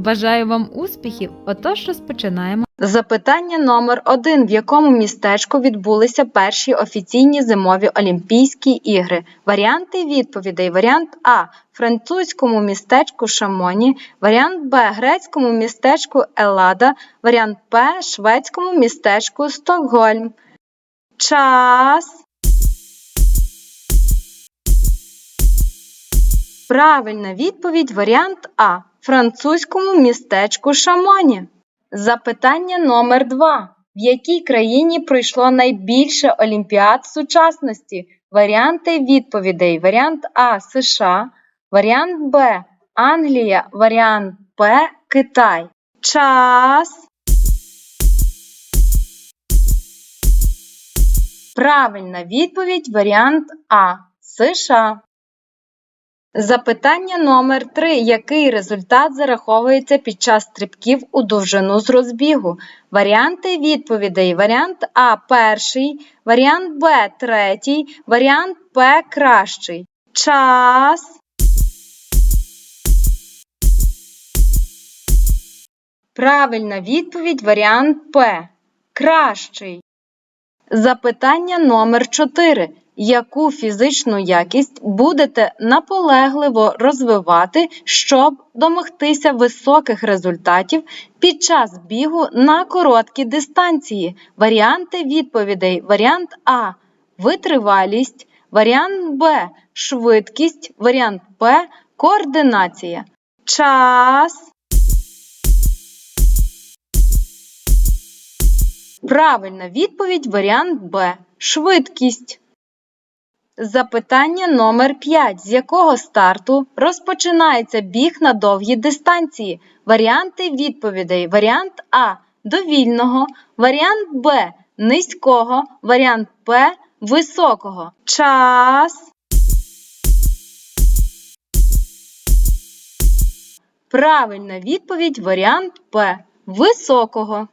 Бажаю вам успіхів! Отож розпочинаємо. Запитання номер 1 В якому містечку відбулися перші офіційні зимові Олімпійські ігри? Варіанти відповідей. Варіант А. Французькому містечку Шамоні. Варіант Б. Грецькому містечку Елада. Варіант П. Шведському містечку Стокгольм. Час. Правильна відповідь варіант А. Французькому містечку Шамоні. Запитання номер 2 В якій країні пройшло найбільше олімпіад сучасності? Варіанти відповідей. Варіант А. США. Варіант Б. Англія. Варіант П. Китай. Час. Правильна відповідь. Варіант А. США. Запитання номер 3 Який результат зараховується під час стрибків у довжину з розбігу? Варіанти відповідей. Варіант А перший, варіант Б третій, варіант П кращий. Час. Правильна відповідь варіант П. Кращий. Запитання номер 4. Яку фізичну якість будете наполегливо розвивати, щоб домогтися високих результатів під час бігу на короткі дистанції? Варіанти відповідей. Варіант А. Витривалість. Варіант Б. Швидкість. Варіант П. Координація. Час. Правильна відповідь варіант Б. Швидкість. Запитання номер 5. З якого старту розпочинається біг на довгі дистанції? Варіанти відповідей. Варіант А. Довільного. Варіант Б. Низького. Варіант П. Високого. Час. Правильна відповідь. Варіант П. Високого.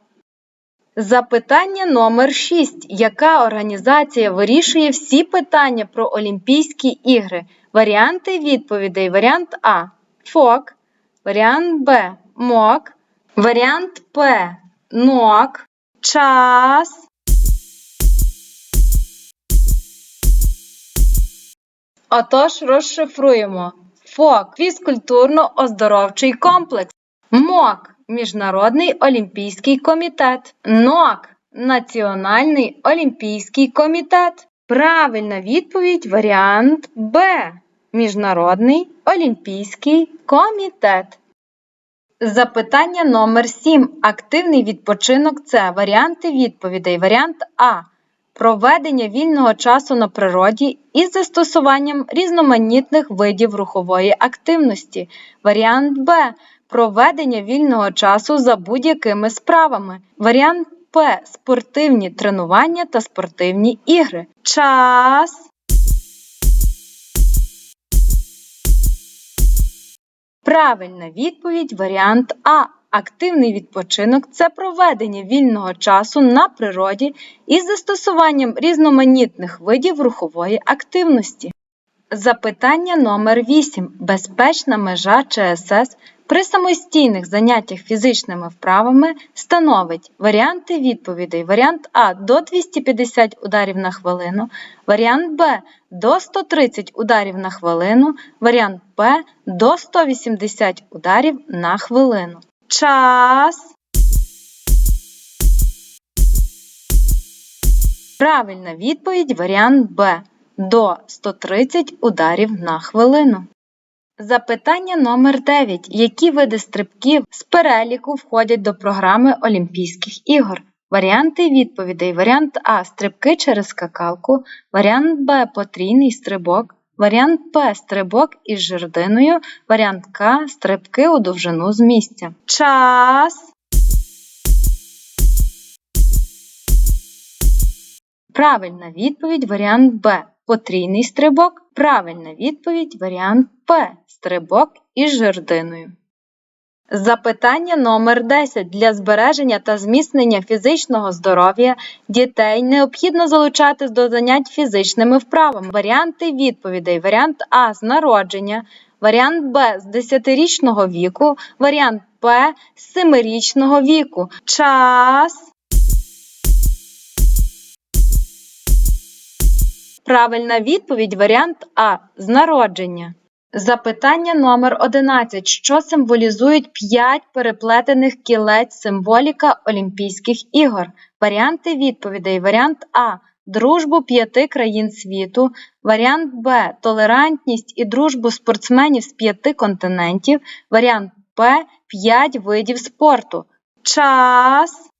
Запитання номер 6. Яка організація вирішує всі питання про Олімпійські ігри? Варіанти відповідей. Варіант А. ФОК. Варіант Б. МОК. Варіант П. НОК. Час. Отож, розшифруємо. ФОК фізкультурно-оздоровчий комплекс. МОК Міжнародний олімпійський комітет. НОК Національний олімпійський комітет. Правильна відповідь варіант Б. Міжнародний олімпійський комітет. Запитання номер 7. Активний відпочинок це варіанти відповідей. Варіант А. Проведення вільного часу на природі із застосуванням різноманітних видів рухової активності. Варіант Б. Проведення вільного часу за будь-якими справами. Варіант П. Спортивні тренування та спортивні ігри. Час. Правильна відповідь варіант А. Активний відпочинок це проведення вільного часу на природі із застосуванням різноманітних видів рухової активності. Запитання номер 8. Безпечна межа ЧСС при самостійних заняттях фізичними вправами становить варіанти відповідей. Варіант А до 250 ударів на хвилину, варіант Б до 130 ударів на хвилину, варіант П до 180 ударів на хвилину. Час. Правильна відповідь варіант Б до 130 ударів на хвилину. Запитання номер 9. Які види стрибків з переліку входять до програми Олімпійських ігор? Варіанти відповідей. Варіант А. Стрибки через скакалку. Варіант Б. Потрійний стрибок. Варіант П. Стрибок із жердиною. Варіант К. Стрибки у довжину з місця. Час. Правильна відповідь варіант Б. Потрійний стрибок. Правильна відповідь варіант П. Стрибок із жердиною. Запитання номер 10. Для збереження та зміцнення фізичного здоров'я дітей необхідно залучати до занять фізичними вправами. Варіанти відповідей. Варіант А з народження, варіант Б з 10-річного віку, варіант П з 7-річного віку. Час. Правильна відповідь варіант А з народження. Запитання номер 11. Що символізують 5 переплетених кілець символіка Олімпійських ігор? Варіанти відповідей. Варіант А. Дружбу п'яти країн світу. Варіант Б. Толерантність і дружбу спортсменів з п'яти континентів. Варіант П. 5 видів спорту. Час.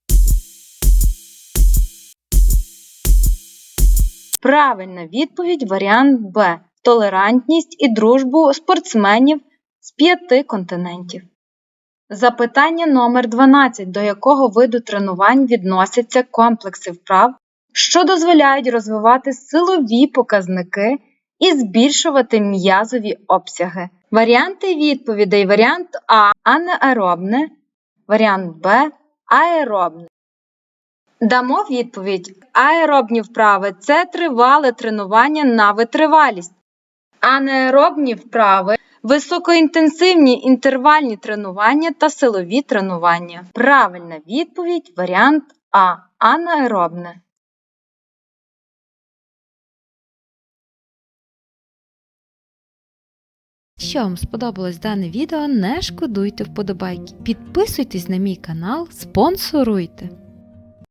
Правильна відповідь варіант Б. Толерантність і дружбу спортсменів з п'яти континентів. Запитання номер 12. До якого виду тренувань відносяться комплекси вправ, що дозволяють розвивати силові показники і збільшувати м'язові обсяги? Варіанти відповідей. Варіант А анаеробне, варіант Б аеробне. Дамо відповідь. Аеробні вправи це тривале тренування на витривалість. Анаеробні вправи високоінтенсивні інтервальні тренування та силові тренування. Правильна відповідь варіант А. Анаеробне. Якщо вам сподобалось дане відео, не шкодуйте вподобайки. Підписуйтесь на мій канал, спонсоруйте.